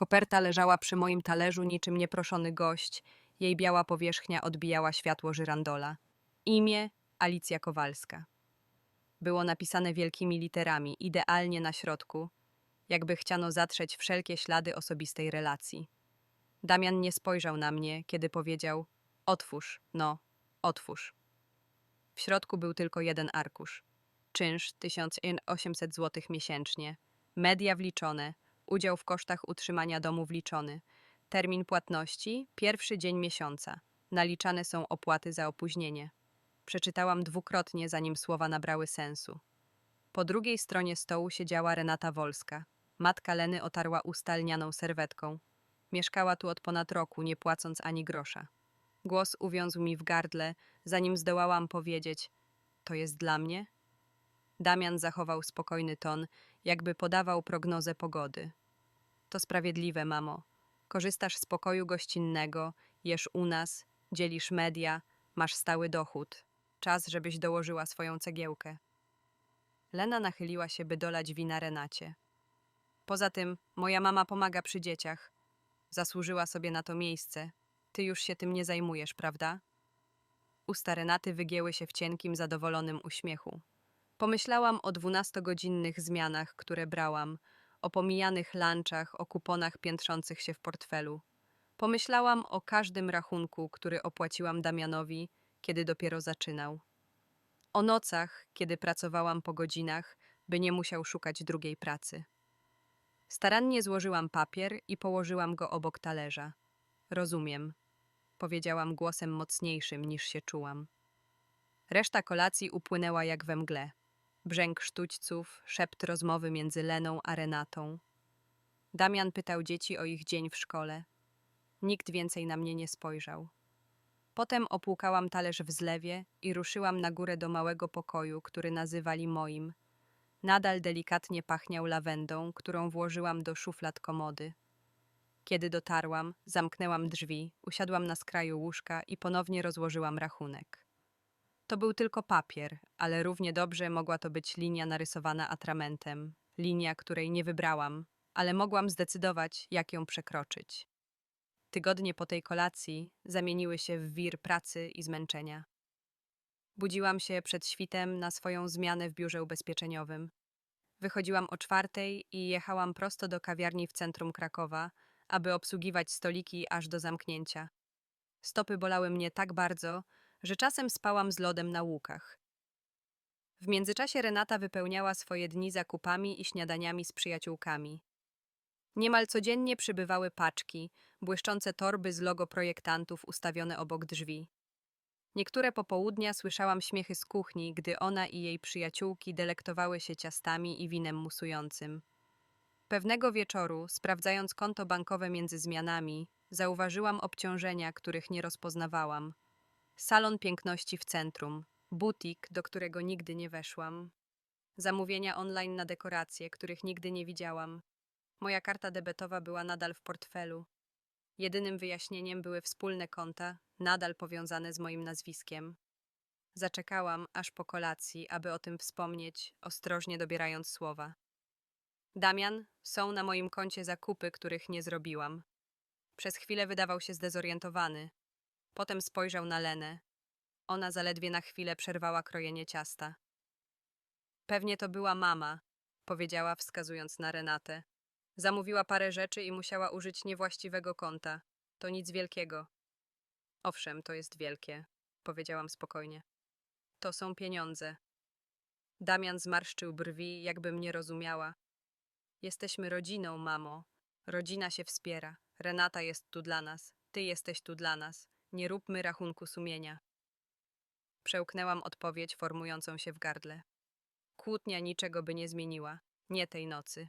Koperta leżała przy moim talerzu niczym nieproszony gość. Jej biała powierzchnia odbijała światło żyrandola. Imię Alicja Kowalska. Było napisane wielkimi literami, idealnie na środku, jakby chciano zatrzeć wszelkie ślady osobistej relacji. Damian nie spojrzał na mnie, kiedy powiedział: Otwórz, no, otwórz. W środku był tylko jeden arkusz. Czynsz 1800 zł miesięcznie, media wliczone, udział w kosztach utrzymania domu wliczony, termin płatności pierwszy dzień miesiąca, naliczane są opłaty za opóźnienie. Przeczytałam dwukrotnie, zanim słowa nabrały sensu. Po drugiej stronie stołu siedziała Renata Wolska. Matka Leny otarła usta lnianą serwetką. Mieszkała tu od ponad roku, nie płacąc ani grosza. Głos uwiązł mi w gardle, zanim zdołałam powiedzieć: To jest dla mnie? Damian zachował spokojny ton, jakby podawał prognozę pogody. To sprawiedliwe, mamo. Korzystasz z pokoju gościnnego, jesz u nas, dzielisz media, masz stały dochód. Czas, żebyś dołożyła swoją cegiełkę. Lena nachyliła się, by dolać wina Renacie. Poza tym, moja mama pomaga przy dzieciach. Zasłużyła sobie na to miejsce. Ty już się tym nie zajmujesz, prawda? Usta Renaty wygięły się w cienkim, zadowolonym uśmiechu. Pomyślałam o dwunastogodzinnych zmianach, które brałam, o pomijanych lunchach, o kuponach piętrzących się w portfelu. Pomyślałam o każdym rachunku, który opłaciłam Damianowi, kiedy dopiero zaczynał. O nocach, kiedy pracowałam po godzinach, by nie musiał szukać drugiej pracy. Starannie złożyłam papier i położyłam go obok talerza. Rozumiem, powiedziałam głosem mocniejszym niż się czułam. Reszta kolacji upłynęła jak we mgle. Brzęk sztućców, szept rozmowy między Leną a Renatą. Damian pytał dzieci o ich dzień w szkole. Nikt więcej na mnie nie spojrzał. Potem opłukałam talerz w zlewie i ruszyłam na górę do małego pokoju, który nazywali moim. Nadal delikatnie pachniał lawendą, którą włożyłam do szuflad komody. Kiedy dotarłam, zamknęłam drzwi, usiadłam na skraju łóżka i ponownie rozłożyłam rachunek. To był tylko papier, ale równie dobrze mogła to być linia narysowana atramentem, linia, której nie wybrałam, ale mogłam zdecydować, jak ją przekroczyć. Tygodnie po tej kolacji zamieniły się w wir pracy i zmęczenia. Budziłam się przed świtem na swoją zmianę w biurze ubezpieczeniowym. Wychodziłam o czwartej i jechałam prosto do kawiarni w centrum Krakowa, aby obsługiwać stoliki aż do zamknięcia. Stopy bolały mnie tak bardzo, że czasem spałam z lodem na łukach. W międzyczasie Renata wypełniała swoje dni zakupami i śniadaniami z przyjaciółkami. Niemal codziennie przybywały paczki, błyszczące torby z logo projektantów ustawione obok drzwi. Niektóre popołudnia słyszałam śmiechy z kuchni, gdy ona i jej przyjaciółki delektowały się ciastami i winem musującym. Pewnego wieczoru, sprawdzając konto bankowe między zmianami, zauważyłam obciążenia, których nie rozpoznawałam. Salon piękności w centrum, butik, do którego nigdy nie weszłam, zamówienia online na dekoracje, których nigdy nie widziałam. Moja karta debetowa była nadal w portfelu. Jedynym wyjaśnieniem były wspólne konta, nadal powiązane z moim nazwiskiem. Zaczekałam aż po kolacji, aby o tym wspomnieć, ostrożnie dobierając słowa. Damian, są na moim koncie zakupy, których nie zrobiłam. Przez chwilę wydawał się zdezorientowany. Potem spojrzał na Lenę. Ona zaledwie na chwilę przerwała krojenie ciasta. Pewnie to była mama, powiedziała, wskazując na Renatę. Zamówiła parę rzeczy i musiała użyć niewłaściwego konta. To nic wielkiego. Owszem, to jest wielkie, powiedziałam spokojnie. To są pieniądze. Damian zmarszczył brwi, jakby mnie rozumiała. Jesteśmy rodziną, mamo. Rodzina się wspiera. Renata jest tu dla nas. Ty jesteś tu dla nas. Nie róbmy rachunku sumienia. Przełknęłam odpowiedź formującą się w gardle. Kłótnia niczego by nie zmieniła. Nie tej nocy.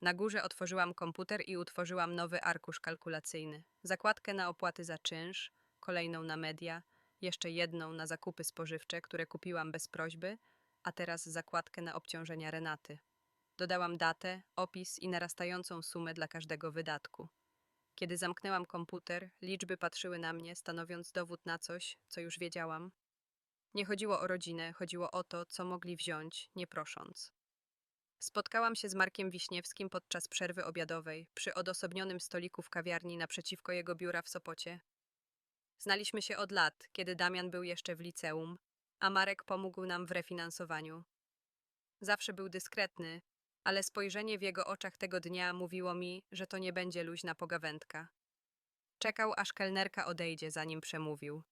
Na górze otworzyłam komputer i utworzyłam nowy arkusz kalkulacyjny. Zakładkę na opłaty za czynsz, kolejną na media, jeszcze jedną na zakupy spożywcze, które kupiłam bez prośby, a teraz zakładkę na obciążenia Renaty. Dodałam datę, opis i narastającą sumę dla każdego wydatku. Kiedy zamknęłam komputer, liczby patrzyły na mnie, stanowiąc dowód na coś, co już wiedziałam. Nie chodziło o rodzinę, chodziło o to, co mogli wziąć, nie prosząc. Spotkałam się z Markiem Wiśniewskim podczas przerwy obiadowej przy odosobnionym stoliku w kawiarni naprzeciwko jego biura w Sopocie. Znaliśmy się od lat, kiedy Damian był jeszcze w liceum, a Marek pomógł nam w refinansowaniu. Zawsze był dyskretny, ale spojrzenie w jego oczach tego dnia mówiło mi, że to nie będzie luźna pogawędka. Czekał, aż kelnerka odejdzie, zanim przemówił.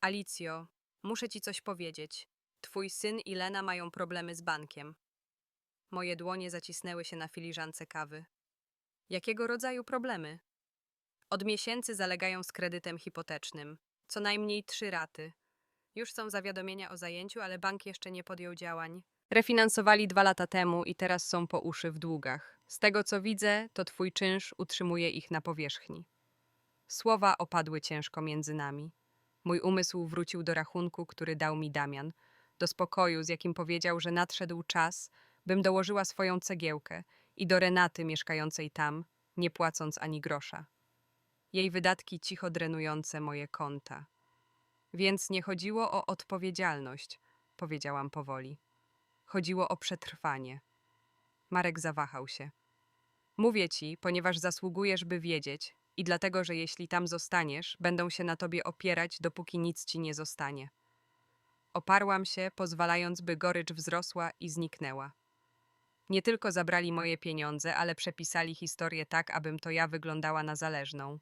Alicjo, muszę ci coś powiedzieć. Twój syn i Lena mają problemy z bankiem. Moje dłonie zacisnęły się na filiżance kawy. Jakiego rodzaju problemy? Od miesięcy zalegają z kredytem hipotecznym. Co najmniej trzy raty. Już są zawiadomienia o zajęciu, ale bank jeszcze nie podjął działań. Refinansowali dwa lata temu i teraz są po uszy w długach. Z tego co widzę, to twój czynsz utrzymuje ich na powierzchni. Słowa opadły ciężko między nami. Mój umysł wrócił do rachunku, który dał mi Damian, do spokoju, z jakim powiedział, że nadszedł czas, bym dołożyła swoją cegiełkę i do Renaty mieszkającej tam, nie płacąc ani grosza. Jej wydatki cicho drenujące moje konta. Więc nie chodziło o odpowiedzialność, powiedziałam powoli. Chodziło o przetrwanie. Marek zawahał się. Mówię ci, ponieważ zasługujesz, by wiedzieć, i dlatego, że jeśli tam zostaniesz, będą się na tobie opierać, dopóki nic ci nie zostanie. Oparłam się, pozwalając, by gorycz wzrosła i zniknęła. Nie tylko zabrali moje pieniądze, ale przepisali historię tak, abym to ja wyglądała na zależną.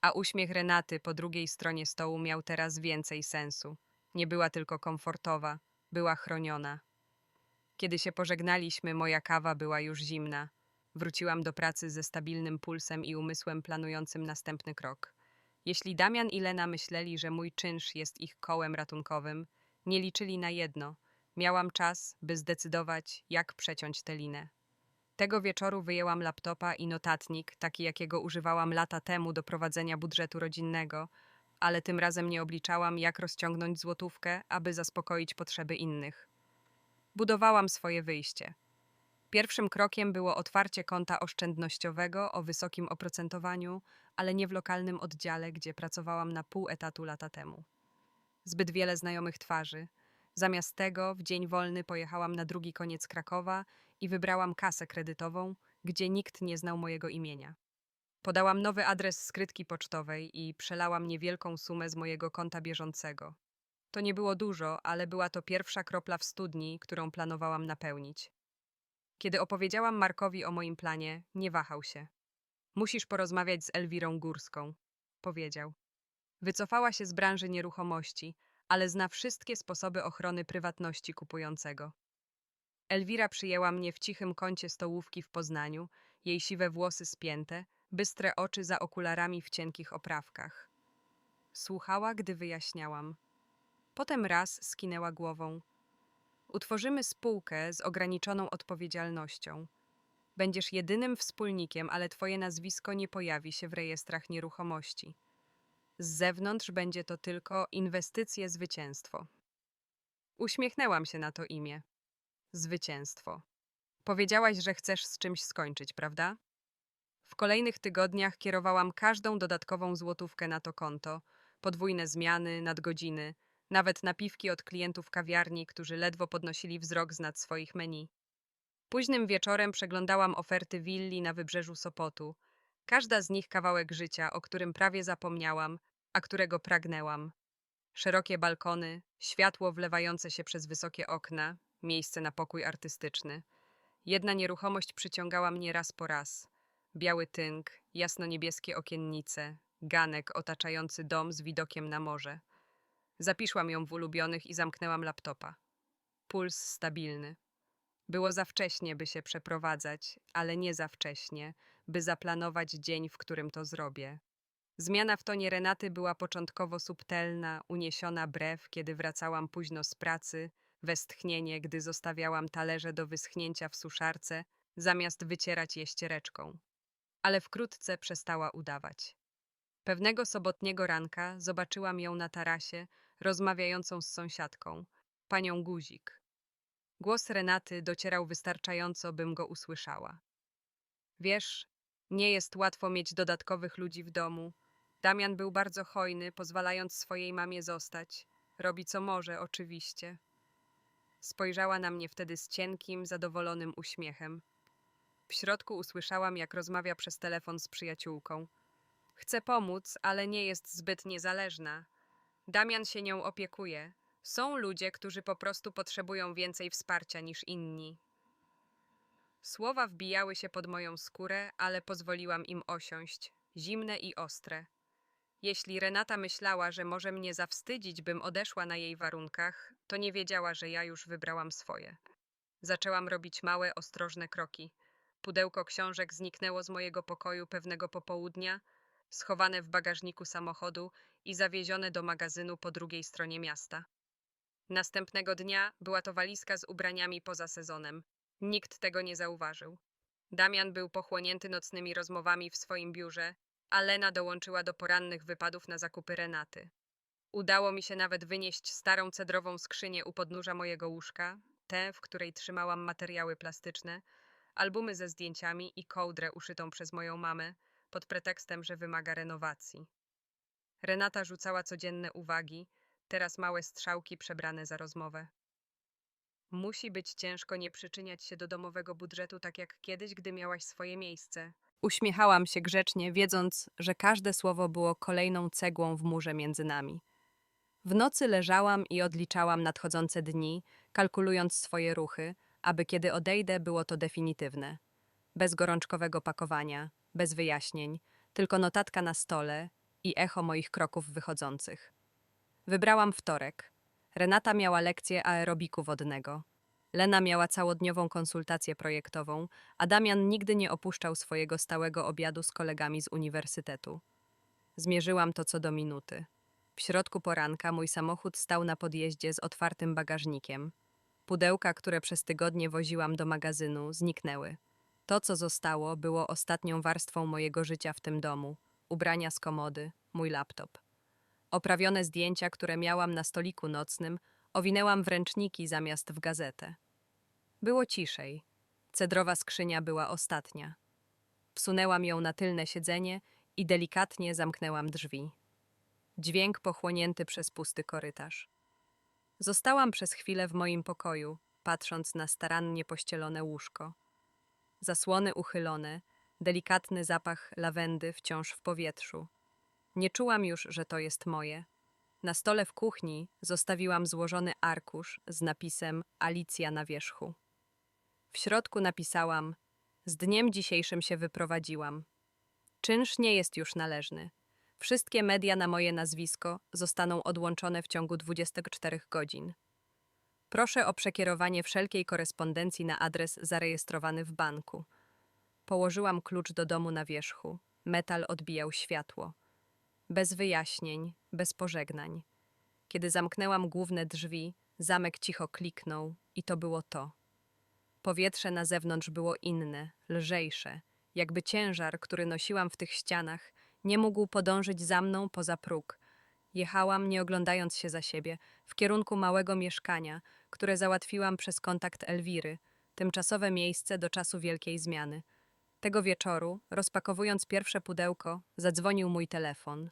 A uśmiech Renaty po drugiej stronie stołu miał teraz więcej sensu. Nie była tylko komfortowa, była chroniona. Kiedy się pożegnaliśmy, moja kawa była już zimna. Wróciłam do pracy ze stabilnym pulsem i umysłem planującym następny krok. Jeśli Damian i Lena myśleli, że mój czynsz jest ich kołem ratunkowym, nie liczyli na jedno. Miałam czas, by zdecydować, jak przeciąć tę linę. Tego wieczoru wyjęłam laptopa i notatnik, taki jakiego używałam lata temu do prowadzenia budżetu rodzinnego, ale tym razem nie obliczałam, jak rozciągnąć złotówkę, aby zaspokoić potrzeby innych. Budowałam swoje wyjście. Pierwszym krokiem było otwarcie konta oszczędnościowego o wysokim oprocentowaniu, ale nie w lokalnym oddziale, gdzie pracowałam na pół etatu lata temu. Zbyt wiele znajomych twarzy. Zamiast tego w dzień wolny pojechałam na drugi koniec Krakowa i wybrałam kasę kredytową, gdzie nikt nie znał mojego imienia. Podałam nowy adres skrytki pocztowej i przelałam niewielką sumę z mojego konta bieżącego. To nie było dużo, ale była to pierwsza kropla w studni, którą planowałam napełnić. Kiedy opowiedziałam Markowi o moim planie, nie wahał się. Musisz porozmawiać z Elwirą Górską, powiedział. Wycofała się z branży nieruchomości, ale zna wszystkie sposoby ochrony prywatności kupującego. Elwira przyjęła mnie w cichym kącie stołówki w Poznaniu, jej siwe włosy spięte, bystre oczy za okularami w cienkich oprawkach. Słuchała, gdy wyjaśniałam. Potem raz skinęła głową. Utworzymy spółkę z ograniczoną odpowiedzialnością. Będziesz jedynym wspólnikiem, ale twoje nazwisko nie pojawi się w rejestrach nieruchomości. Z zewnątrz będzie to tylko inwestycje zwycięstwo. Uśmiechnęłam się na to imię. Zwycięstwo. Powiedziałaś, że chcesz z czymś skończyć, prawda? W kolejnych tygodniach kierowałam każdą dodatkową złotówkę na to konto, podwójne zmiany, nadgodziny, nawet napiwki od klientów kawiarni, którzy ledwo podnosili wzrok z nad swoich menu. Późnym wieczorem przeglądałam oferty willi na wybrzeżu Sopotu. Każda z nich kawałek życia, o którym prawie zapomniałam, a którego pragnęłam. Szerokie balkony, światło wlewające się przez wysokie okna, miejsce na pokój artystyczny. Jedna nieruchomość przyciągała mnie raz po raz. Biały tynk, jasno-niebieskie okiennice, ganek otaczający dom z widokiem na morze. Zapiszłam ją w ulubionych i zamknęłam laptopa. Puls stabilny. Było za wcześnie, by się przeprowadzać, ale nie za wcześnie, by zaplanować dzień, w którym to zrobię. Zmiana w tonie Renaty była początkowo subtelna, uniesiona brew, kiedy wracałam późno z pracy, westchnienie, gdy zostawiałam talerze do wyschnięcia w suszarce, zamiast wycierać je ściereczką. Ale wkrótce przestała udawać. Pewnego sobotniego ranka zobaczyłam ją na tarasie, rozmawiającą z sąsiadką, panią Guzik. Głos Renaty docierał wystarczająco, bym go usłyszała. Wiesz, nie jest łatwo mieć dodatkowych ludzi w domu. Damian był bardzo hojny, pozwalając swojej mamie zostać. Robi co może, oczywiście. Spojrzała na mnie wtedy z cienkim, zadowolonym uśmiechem. W środku usłyszałam, jak rozmawia przez telefon z przyjaciółką. Chce pomóc, ale nie jest zbyt niezależna. Damian się nią opiekuje. Są ludzie, którzy po prostu potrzebują więcej wsparcia niż inni. Słowa wbijały się pod moją skórę, ale pozwoliłam im osiąść, zimne i ostre. Jeśli Renata myślała, że może mnie zawstydzić, bym odeszła na jej warunkach, to nie wiedziała, że ja już wybrałam swoje. Zaczęłam robić małe, ostrożne kroki. Pudełko książek zniknęło z mojego pokoju pewnego popołudnia, schowane w bagażniku samochodu i zawiezione do magazynu po drugiej stronie miasta. Następnego dnia była to walizka z ubraniami poza sezonem. Nikt tego nie zauważył. Damian był pochłonięty nocnymi rozmowami w swoim biurze, a Lena dołączyła do porannych wypadów na zakupy Renaty. Udało mi się nawet wynieść starą cedrową skrzynię u podnóża mojego łóżka, tę, w której trzymałam materiały plastyczne, albumy ze zdjęciami i kołdrę uszytą przez moją mamę, pod pretekstem, że wymaga renowacji. Renata rzucała codzienne uwagi, teraz małe strzałki przebrane za rozmowę. Musi być ciężko nie przyczyniać się do domowego budżetu tak jak kiedyś, gdy miałaś swoje miejsce. Uśmiechałam się grzecznie, wiedząc, że każde słowo było kolejną cegłą w murze między nami. W nocy leżałam i odliczałam nadchodzące dni, kalkulując swoje ruchy, aby kiedy odejdę, było to definitywne. Bez gorączkowego pakowania, bez wyjaśnień, tylko notatka na stole i echo moich kroków wychodzących. Wybrałam wtorek. Renata miała lekcję aerobiku wodnego. Lena miała całodniową konsultację projektową, a Damian nigdy nie opuszczał swojego stałego obiadu z kolegami z uniwersytetu. Zmierzyłam to co do minuty. W środku poranka mój samochód stał na podjeździe z otwartym bagażnikiem. Pudełka, które przez tygodnie woziłam do magazynu, zniknęły. To, co zostało, było ostatnią warstwą mojego życia w tym domu. Ubrania z komody, mój laptop. Oprawione zdjęcia, które miałam na stoliku nocnym, owinęłam w ręczniki zamiast w gazetę. Było ciszej. Cedrowa skrzynia była ostatnia. Wsunęłam ją na tylne siedzenie i delikatnie zamknęłam drzwi. Dźwięk pochłonięty przez pusty korytarz. Zostałam przez chwilę w moim pokoju, patrząc na starannie pościelone łóżko. Zasłony uchylone, delikatny zapach lawendy wciąż w powietrzu. Nie czułam już, że to jest moje. Na stole w kuchni zostawiłam złożony arkusz z napisem Alicja na wierzchu. W środku napisałam: Z dniem dzisiejszym się wyprowadziłam. Czynsz nie jest już należny. Wszystkie media na moje nazwisko zostaną odłączone w ciągu 24 godzin. Proszę o przekierowanie wszelkiej korespondencji na adres zarejestrowany w banku. Położyłam klucz do domu na wierzchu. Metal odbijał światło. Bez wyjaśnień, bez pożegnań. Kiedy zamknęłam główne drzwi, zamek cicho kliknął i to było to. Powietrze na zewnątrz było inne, lżejsze, jakby ciężar, który nosiłam w tych ścianach, nie mógł podążyć za mną poza próg. Jechałam, nie oglądając się za siebie, w kierunku małego mieszkania, które załatwiłam przez kontakt Elwiry, tymczasowe miejsce do czasu wielkiej zmiany. Tego wieczoru, rozpakowując pierwsze pudełko, zadzwonił mój telefon.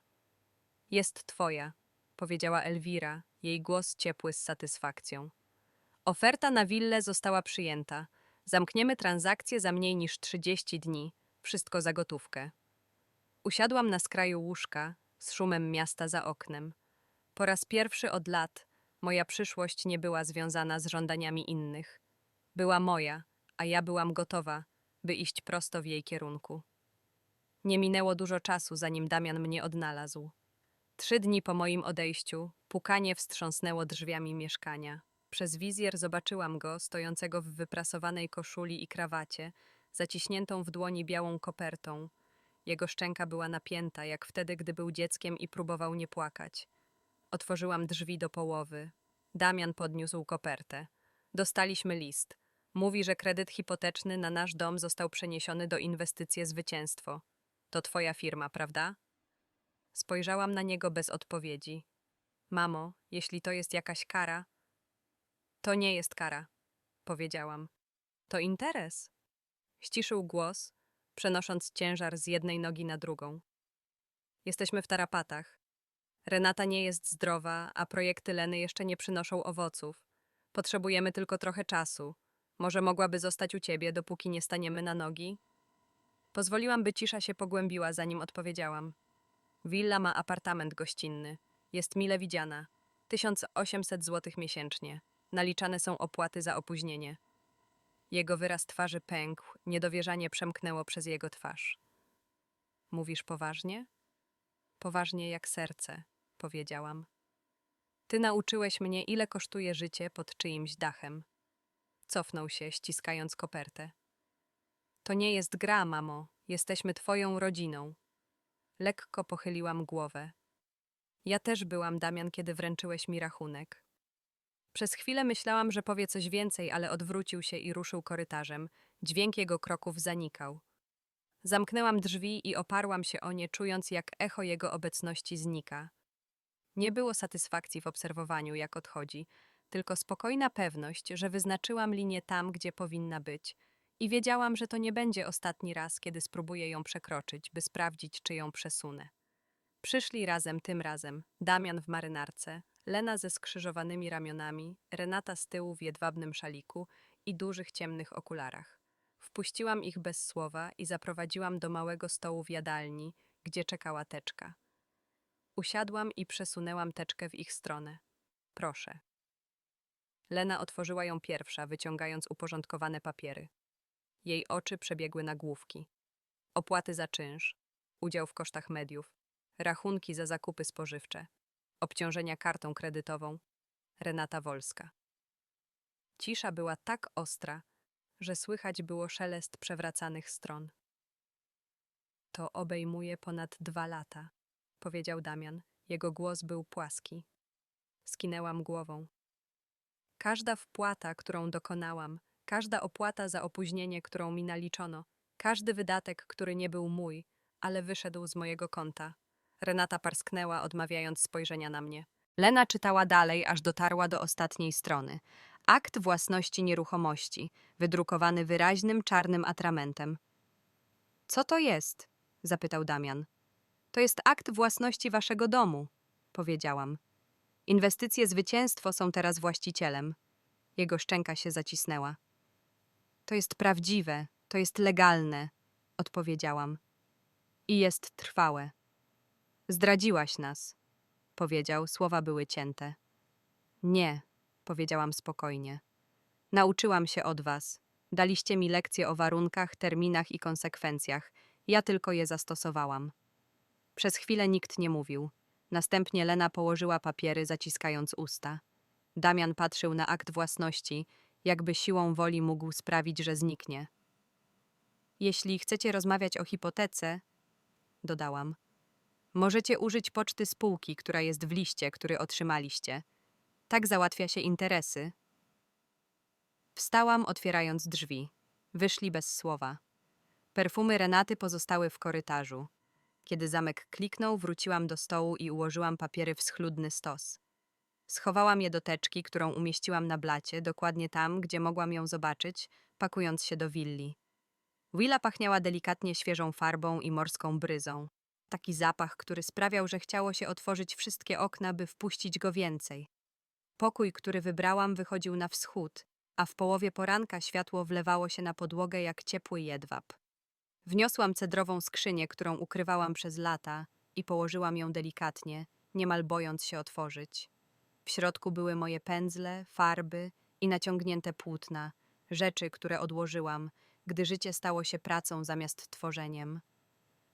Jest twoja, powiedziała Elwira, jej głos ciepły z satysfakcją. Oferta na willę została przyjęta. Zamkniemy transakcję za mniej niż 30 dni. Wszystko za gotówkę. Usiadłam na skraju łóżka, z szumem miasta za oknem. Po raz pierwszy od lat moja przyszłość nie była związana z żądaniami innych. Była moja, a ja byłam gotowa, by iść prosto w jej kierunku. Nie minęło dużo czasu, zanim Damian mnie odnalazł. Trzy dni po moim odejściu pukanie wstrząsnęło drzwiami mieszkania. Przez wizjer zobaczyłam go, stojącego w wyprasowanej koszuli i krawacie, zaciśniętą w dłoni białą kopertą. Jego szczęka była napięta, jak wtedy, gdy był dzieckiem i próbował nie płakać. Otworzyłam drzwi do połowy. Damian podniósł kopertę. Dostaliśmy list. Mówi, że kredyt hipoteczny na nasz dom został przeniesiony do inwestycje Zwycięstwo. To twoja firma, prawda? Spojrzałam na niego bez odpowiedzi. Mamo, jeśli to jest jakaś kara. To nie jest kara, powiedziałam. To interes. Ściszył głos, przenosząc ciężar z jednej nogi na drugą. Jesteśmy w tarapatach. Renata nie jest zdrowa, a projekty Leny jeszcze nie przynoszą owoców. Potrzebujemy tylko trochę czasu. Może mogłaby zostać u ciebie, dopóki nie staniemy na nogi? Pozwoliłam, by cisza się pogłębiła, zanim odpowiedziałam. Willa ma apartament gościnny. Jest mile widziana. 1800 zł miesięcznie. Naliczane są opłaty za opóźnienie. Jego wyraz twarzy pękł, niedowierzanie przemknęło przez jego twarz. Mówisz poważnie? Poważnie jak serce, powiedziałam. Ty nauczyłeś mnie, ile kosztuje życie pod czyimś dachem. Cofnął się, ściskając kopertę. To nie jest gra, mamo. Jesteśmy twoją rodziną. Lekko pochyliłam głowę. Ja też byłam, Damian, kiedy wręczyłeś mi rachunek. Przez chwilę myślałam, że powie coś więcej, ale odwrócił się i ruszył korytarzem. Dźwięk jego kroków zanikał. Zamknęłam drzwi i oparłam się o nie, czując, jak echo jego obecności znika. Nie było satysfakcji w obserwowaniu, jak odchodzi, tylko spokojna pewność, że wyznaczyłam linię tam, gdzie powinna być. I wiedziałam, że to nie będzie ostatni raz, kiedy spróbuję ją przekroczyć, by sprawdzić, czy ją przesunę. Przyszli razem tym razem Damian w marynarce, Lena ze skrzyżowanymi ramionami, Renata z tyłu w jedwabnym szaliku i dużych ciemnych okularach. Wpuściłam ich bez słowa i zaprowadziłam do małego stołu w jadalni, gdzie czekała teczka. Usiadłam i przesunęłam teczkę w ich stronę. Proszę. Lena otworzyła ją pierwsza, wyciągając uporządkowane papiery. Jej oczy przebiegły nagłówki. Opłaty za czynsz, udział w kosztach mediów, rachunki za zakupy spożywcze, obciążenia kartą kredytową. Renata Wolska. Cisza była tak ostra, że słychać było szelest przewracanych stron. To obejmuje ponad dwa lata, powiedział Damian. Jego głos był płaski. Skinęłam głową. Każda wpłata, którą dokonałam, każda opłata za opóźnienie, którą mi naliczono, każdy wydatek, który nie był mój, ale wyszedł z mojego konta. Renata parsknęła, odmawiając spojrzenia na mnie. Lena czytała dalej, aż dotarła do ostatniej strony. Akt własności nieruchomości, wydrukowany wyraźnym czarnym atramentem. Co to jest? zapytał Damian. To jest akt własności waszego domu, powiedziałam. Inwestycje zwycięstwo są teraz właścicielem. Jego szczęka się zacisnęła. To jest prawdziwe, to jest legalne, odpowiedziałam. I jest trwałe. Zdradziłaś nas, powiedział, słowa były cięte. Nie, powiedziałam spokojnie. Nauczyłam się od was. Daliście mi lekcje o warunkach, terminach i konsekwencjach. Ja tylko je zastosowałam. Przez chwilę nikt nie mówił. Następnie Lena położyła papiery, zaciskając usta. Damian patrzył na akt własności, jakby siłą woli mógł sprawić, że zniknie. Jeśli chcecie rozmawiać o hipotece, dodałam, możecie użyć poczty spółki, która jest w liście, który otrzymaliście. Tak załatwia się interesy. Wstałam, otwierając drzwi. Wyszli bez słowa. Perfumy Renaty pozostały w korytarzu. Kiedy zamek kliknął, wróciłam do stołu i ułożyłam papiery w schludny stos. Schowałam je do teczki, którą umieściłam na blacie, dokładnie tam, gdzie mogłam ją zobaczyć, pakując się do willi. Willa pachniała delikatnie świeżą farbą i morską bryzą. Taki zapach, który sprawiał, że chciało się otworzyć wszystkie okna, by wpuścić go więcej. Pokój, który wybrałam, wychodził na wschód, a w połowie poranka światło wlewało się na podłogę jak ciepły jedwab. Wniosłam cedrową skrzynię, którą ukrywałam przez lata i położyłam ją delikatnie, niemal bojąc się otworzyć. W środku były moje pędzle, farby i naciągnięte płótna, rzeczy, które odłożyłam, gdy życie stało się pracą zamiast tworzeniem.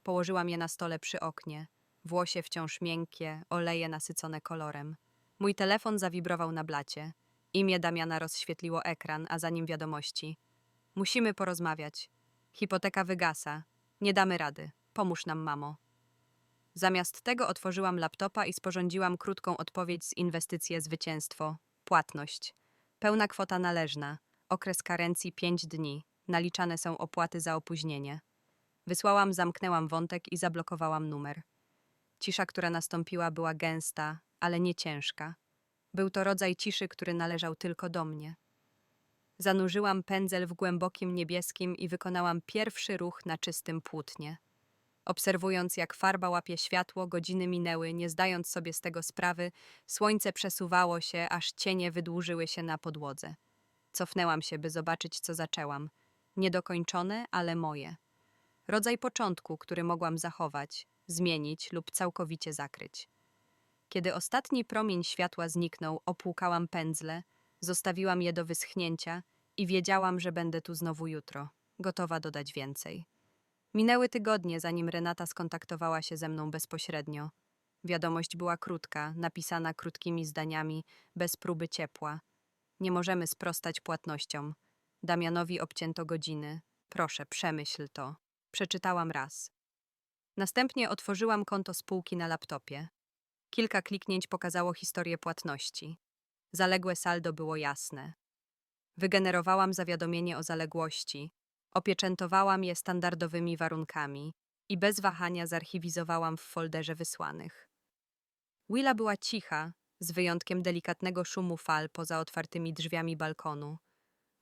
Położyłam je na stole przy oknie, włosie wciąż miękkie, oleje nasycone kolorem. Mój telefon zawibrował na blacie. Imię Damiana rozświetliło ekran, a za nim wiadomości. Musimy porozmawiać. Hipoteka wygasa. Nie damy rady. Pomóż nam, mamo. Zamiast tego otworzyłam laptopa i sporządziłam krótką odpowiedź z inwestycje zwycięstwo. Płatność. Pełna kwota należna. Okres karencji 5 dni. Naliczane są opłaty za opóźnienie. Wysłałam, zamknęłam wątek i zablokowałam numer. Cisza, która nastąpiła, była gęsta, ale nie ciężka. Był to rodzaj ciszy, który należał tylko do mnie. Zanurzyłam pędzel w głębokim niebieskim i wykonałam pierwszy ruch na czystym płótnie. Obserwując, jak farba łapie światło, godziny minęły, nie zdając sobie z tego sprawy, słońce przesuwało się, aż cienie wydłużyły się na podłodze. Cofnęłam się, by zobaczyć, co zaczęłam. Niedokończone, ale moje. Rodzaj początku, który mogłam zachować, zmienić lub całkowicie zakryć. Kiedy ostatni promień światła zniknął, opłukałam pędzle, zostawiłam je do wyschnięcia i wiedziałam, że będę tu znowu jutro, gotowa dodać więcej. Minęły tygodnie, zanim Renata skontaktowała się ze mną bezpośrednio. Wiadomość była krótka, napisana krótkimi zdaniami, bez próby ciepła. Nie możemy sprostać płatnościom. Damianowi obcięto godziny. Proszę, przemyśl to. Przeczytałam raz. Następnie otworzyłam konto spółki na laptopie. Kilka kliknięć pokazało historię płatności. Zaległe saldo było jasne. Wygenerowałam zawiadomienie o zaległości, opieczętowałam je standardowymi warunkami i bez wahania zarchiwizowałam w folderze wysłanych. Willa była cicha, z wyjątkiem delikatnego szumu fal poza otwartymi drzwiami balkonu.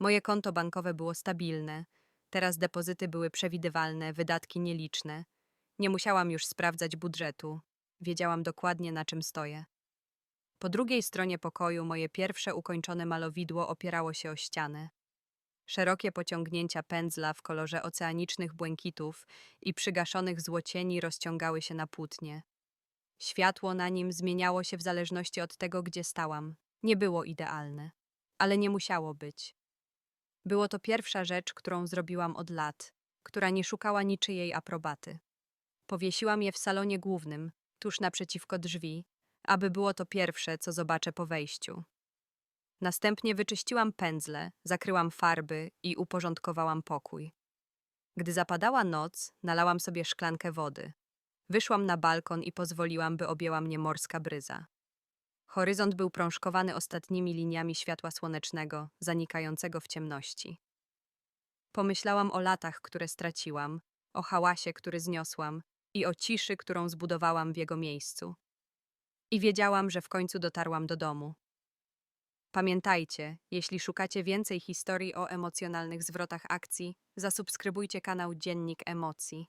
Moje konto bankowe było stabilne, teraz depozyty były przewidywalne, wydatki nieliczne. Nie musiałam już sprawdzać budżetu, wiedziałam dokładnie na czym stoję. Po drugiej stronie pokoju moje pierwsze ukończone malowidło opierało się o ścianę. Szerokie pociągnięcia pędzla w kolorze oceanicznych błękitów i przygaszonych złocieni rozciągały się na płótnie. Światło na nim zmieniało się w zależności od tego, gdzie stałam. Nie było idealne, ale nie musiało być. Było to pierwsza rzecz, którą zrobiłam od lat, która nie szukała niczyjej aprobaty. Powiesiłam je w salonie głównym, tuż naprzeciwko drzwi, aby było to pierwsze, co zobaczę po wejściu. Następnie wyczyściłam pędzle, zakryłam farby i uporządkowałam pokój. Gdy zapadała noc, nalałam sobie szklankę wody. Wyszłam na balkon i pozwoliłam, by objęła mnie morska bryza. Horyzont był prążkowany ostatnimi liniami światła słonecznego, zanikającego w ciemności. Pomyślałam o latach, które straciłam, o hałasie, który zniosłam i o ciszy, którą zbudowałam w jego miejscu. I wiedziałam, że w końcu dotarłam do domu. Pamiętajcie, jeśli szukacie więcej historii o emocjonalnych zwrotach akcji, zasubskrybujcie kanał Dziennik Emocji.